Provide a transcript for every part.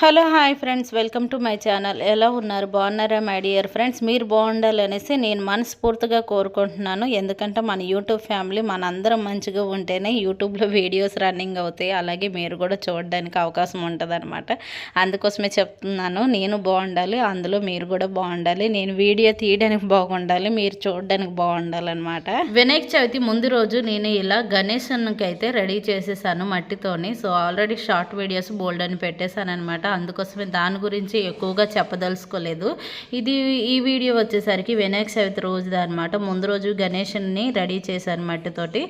Hello hi friends. Welcome to my channel. ఎలా ఉన్నారు? బాగున్నారా మై డియర్ ఫ్రెండ్స్? మీరు బాగుండాలనేసి నేను మనస్ఫూర్తిగా కోరుకుంటున్నాను. ఎందుకంటే మన యూట్యూబ్ ఫ్యామిలీ మనందరం మంచిగా ఉంటేనే యూట్యూబ్లో వీడియోస్ రన్నింగ్ అవుతాయి. అలాగే మీరు కూడా చూడడానికి అవకాశం ఉంటుంది అనమాట అందుకోసమే చెప్తున్నాను. నేను బాగుండాలి అందులో మీరు కూడా బాగుండాలి. నేను వీడియో తీయడానికి బాగుండాలి మీరు చూడడానికి బాగుండాలన్నమాట. వినాయక చవితి ముందు రోజు నేను ఇలా గణేశన్కి అయితే రెడీ చేసేసాను మట్టితోని. So already short videos bold అని పెట్టేశాను అనమాట అందుకోసమే దాని గురించి ఎక్కువగా చెప్పదలుచుకోలేదు. ఇది ఈ వీడియో వచ్చేసరికి వినాయక చవితి రోజు అనమాట ముందు రోజు గణేషుని రెడీ చేశాను మట్టితోటి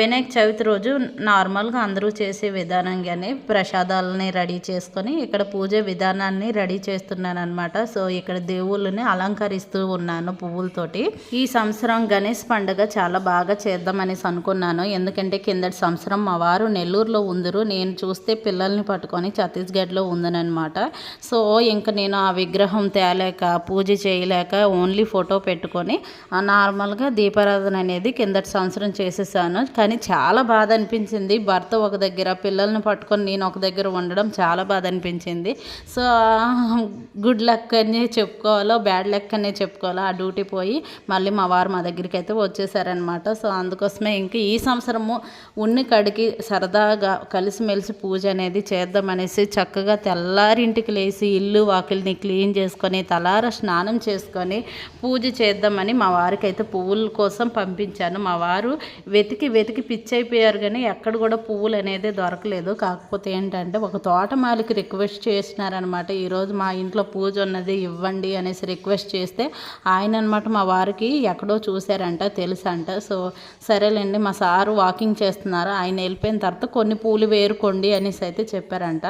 వినాయక చవితి రోజు నార్మల్గా అందరూ చేసే విధానంగానే ప్రసాదాలని రెడీ చేసుకొని ఇక్కడ పూజ విధానాన్ని రెడీ చేస్తున్నాను అనమాట సో ఇక్కడ దేవుళ్ళని అలంకరిస్తూ ఉన్నాను పువ్వులతోటి. ఈ సంవత్సరం గణేష్ పండుగ చాలా బాగా చేద్దామనేసి అనుకున్నాను. ఎందుకంటే కిందటి సంవత్సరం మా వారు నెల్లూరులో ఉందరు. నేను చూస్తే పిల్లల్ని పట్టుకొని ఛత్తీస్గఢ్లో ఉందనమాట సో ఇంకా నేను ఆ విగ్రహం తేలేక పూజ చేయలేక ఓన్లీ ఫోటో పెట్టుకొని ఆ నార్మల్గా దీపారాధన అనేది కిందటి సంవత్సరం చేసేసాను. కానీ చాలా బాధ అనిపించింది భర్త ఒక దగ్గర పిల్లల్ని పట్టుకొని నేను ఒక దగ్గర ఉండడం చాలా బాధ అనిపించింది సో గుడ్ లక్ అనే చెప్పుకోవాలో బ్యాడ్ లక్ అనే చెప్పుకోవాలో ఆ డ్యూటీ పోయి మళ్ళీ మా వారు మా దగ్గరికి అయితే వచ్చేసారనమాట సో అందుకోసమే ఇంకా ఈ సంవత్సరము ఉన్ని కడిగి సరదాగా కలిసిమెలిసి పూజ అనేది చేద్దామనేసి చక్కగా తెల్ల తెల్లారింటికి లేచి ఇల్లు వాకిల్ని క్లీన్ చేసుకొని తలార స్నానం చేసుకొని పూజ చేద్దామని మా వారికి అయితే పువ్వుల కోసం పంపించాను. మా వారు వెతికి వెతికి పిచ్చి అయిపోయారు కానీ ఎక్కడ కూడా పువ్వులు అనేది దొరకలేదు. కాకపోతే ఏంటంటే ఒక తోటమాలికి రిక్వెస్ట్ చేసినారనమాట. ఈరోజు మా ఇంట్లో పూజ ఉన్నది ఇవ్వండి అనేసి రిక్వెస్ట్ చేస్తే ఆయన అనమాట మా వారికి ఎక్కడో చూశారంట తెలుసంట. సో సరేలేండి మా సారు వాకింగ్ చేస్తున్నారు. ఆయన వెళ్ళిపోయిన తర్వాత కొన్ని పూలు వేరుకోండి అనేసి అయితే చెప్పారంట.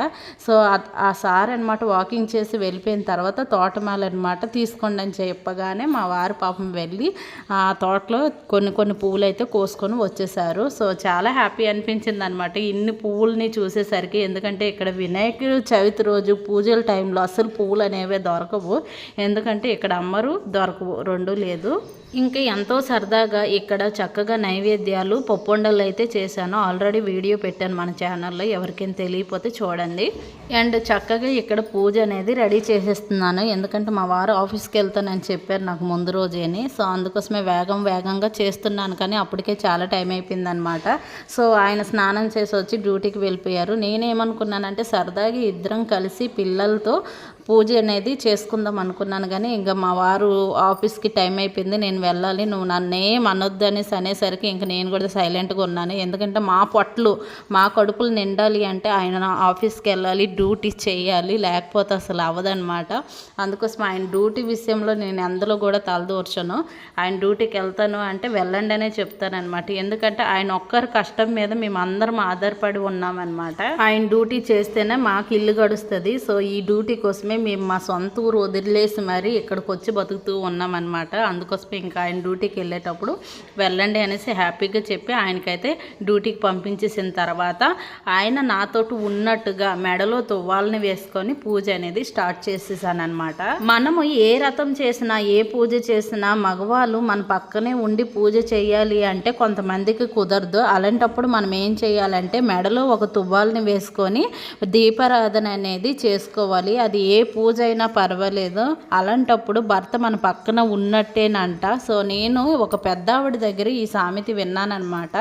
సో ఆ- సార్ అనమాట వాకింగ్ చేసి వెళ్ళిపోయిన తర్వాత తోటమాల అనమాట తీసుకోండి అని చెప్పగానే మా వారు పాపం వెళ్ళి ఆ తోటలో కొన్ని కొన్ని పువ్వులు అయితే కోసుకొని వచ్చేసారు. సో చాలా హ్యాపీ అనిపించింది అనమాట ఇన్ని పువ్వుల్ని చూసేసరికి ఎందుకంటే ఇక్కడ వినాయకుడు చవితి రోజు పూజల టైంలో అసలు పువ్వులు అనేవి దొరకవు. ఎందుకంటే ఇక్కడ అమ్మరు దొరకవు రెండు లేదు. ఇంకా ఎంతో సరదాగా ఇక్కడ చక్కగా నైవేద్యాలు పప్పుండలు అయితే చేశాను. ఆల్రెడీ వీడియో పెట్టాను మన ఛానల్లో ఎవరికైనా తెలియకపోతే చూడండి. అండ్ చక్కగా ఇక్కడ పూజ అనేది రెడీ చేసేస్తున్నాను. ఎందుకంటే మా వారు ఆఫీస్కి వెళ్తానని చెప్పారు నాకు ముందు రోజేని సో అందుకోసమే వేగం వేగంగా చేస్తున్నాను కానీ అప్పటికే చాలా టైం అయిపోయిందనమాట సో ఆయన స్నానం చేసి వచ్చి డ్యూటీకి వెళ్ళిపోయారు. నేనేమనుకున్నానంటే సరదాగా ఇద్దరం కలిసి పిల్లలతో పూజ అనేది చేసుకుందాం అనుకున్నాను కానీ ఇంకా మా వారు ఆఫీస్కి టైం అయిపోయింది నేను వెళ్ళాలి నువ్వు నన్నేం అనొద్దు అనేసి అనేసరికి ఇంక నేను కూడా సైలెంట్గా ఉన్నాను. ఎందుకంటే మా పొట్లు మా కడుపులు నిండాలి అంటే ఆయన ఆఫీస్కి వెళ్ళాలి డ్యూటీ చేయాలి లేకపోతే అసలు అవ్వదనమాట అందుకోసం ఆయన డ్యూటీ విషయంలో నేను అందులో కూడా తలదూర్చను ఆయన డ్యూటీకి వెళ్తాను అంటే వెళ్ళండి అనే చెప్తానమాట ఎందుకంటే ఆయన ఒక్కరి కష్టం మీద మేము అందరం ఆధారపడి ఉన్నామన్నమాట. ఆయన డ్యూటీ చేస్తేనే మాకు ఇల్లు గడుస్తుంది. సో ఈ డ్యూటీ కోసమే మేము మా సొంత ఊరు వదిలేసి మరి ఇక్కడికి వచ్చి బతుకుతూ ఉన్నామన్నమాట. అందుకోసమే ఇంకా ఆయన డ్యూటీకి వెళ్ళేటప్పుడు వెళ్ళండి అనేసి హ్యాపీగా చెప్పి ఆయనకైతే డ్యూటీకి పంపించేసిన తర్వాత ఆయన నాతోటి ఉన్నట్టుగా మెడలో తువ్వాలని వేసుకొని పూజ అనేది స్టార్ట్ చేసేసాను అనమాట మనము ఏ రథం చేసినా ఏ పూజ చేసినా మగవాళ్ళు మన పక్కనే ఉండి పూజ చేయాలి అంటే కొంతమందికి కుదరదు. అలాంటప్పుడు మనం ఏం చేయాలంటే మెడలో ఒక తువ్వాలని వేసుకొని దీపారాధన అనేది చేసుకోవాలి. అది ఏ పూజ అయినా పర్వాలేదు. అలాంటప్పుడు భర్త మన పక్కన ఉన్నట్టేనంట. సో నేను ఒక పెద్ద ఆవిడ దగ్గర ఈ సామెత విన్నానమాట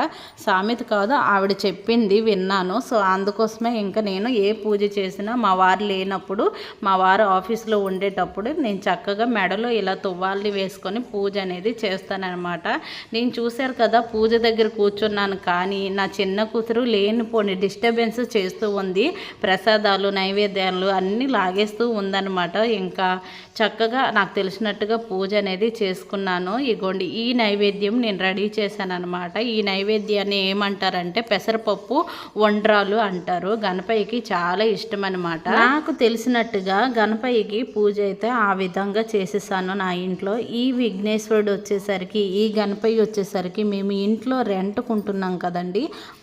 సామెత కాదు ఆవిడ చెప్పింది విన్నాను. సో అందుకోసమే ఇంకా నేను ఏ పూజ చేసినా మా వారు లేనప్పుడు మా వారు ఆఫీస్లో ఉండేటప్పుడు నేను చక్కగా మెడలో ఇలా తువ్వాలని వేసుకొని పూజ అనేది చేస్తానన్నమాట. నేను చూశారు కదా పూజ దగ్గర కూర్చున్నాను కానీ నా చిన్న కూతురు లేనిపోని డిస్టర్బెన్స్ చేస్తూ ఉంది. ప్రసాదాలు నైవేద్యాలు అన్నీ లాగేస్తూ ఉందన్నమాట. ఇంకా చక్కగా నాకు తెలిసినట్టుగా పూజ అనేది చేసుకున్నాను. ఇగోండి ఈ నైవేద్యం నేను రెడీ చేశాను అనమాట ఈ నైవేద్యాన్ని ఏమంటారంటే పెసరపప్పు వండ్రాలు అంటారు. గణపయ్యకి చాలా ఇష్టం అనమాట నాకు తెలిసినట్టుగా గణపయ్యకి పూజ అయితే ఆ విధంగా చేసేసాను నా ఇంట్లో. ఈ విఘ్నేశ్వరుడు వచ్చేసరికి ఈ గణపయ్య వచ్చేసరికి మేము ఇంట్లో రెంట్కుంటున్నాం కదండి.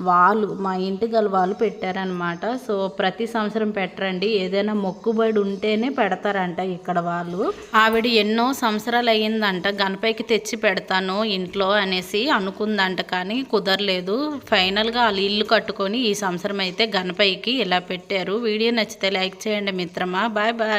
వాళ్ళు మా ఇంటి గల వాళ్ళు పెట్టారనమాట సో ప్రతి సంవత్సరం పెట్టరండి. ఏదైనా మొక్కుబడి ఉంటేనే పెడతారంట ఇక్కడ వాళ్ళు. ఆవిడ ఎన్నో సంవత్సరాలు అయ్యిందంట గణపైకి తెచ్చి పెడతాను ఇంట్లో అనేసి అనుకుందంట కానీ కుదరలేదు. ఫైనల్గా వాళ్ళు ఇల్లు కట్టుకొని ఈ సంవత్సరం అయితే గణపైకి ఇలా పెట్టారు. వీడియో నచ్చితే లైక్ చేయండి మిత్రమా. Bye bye.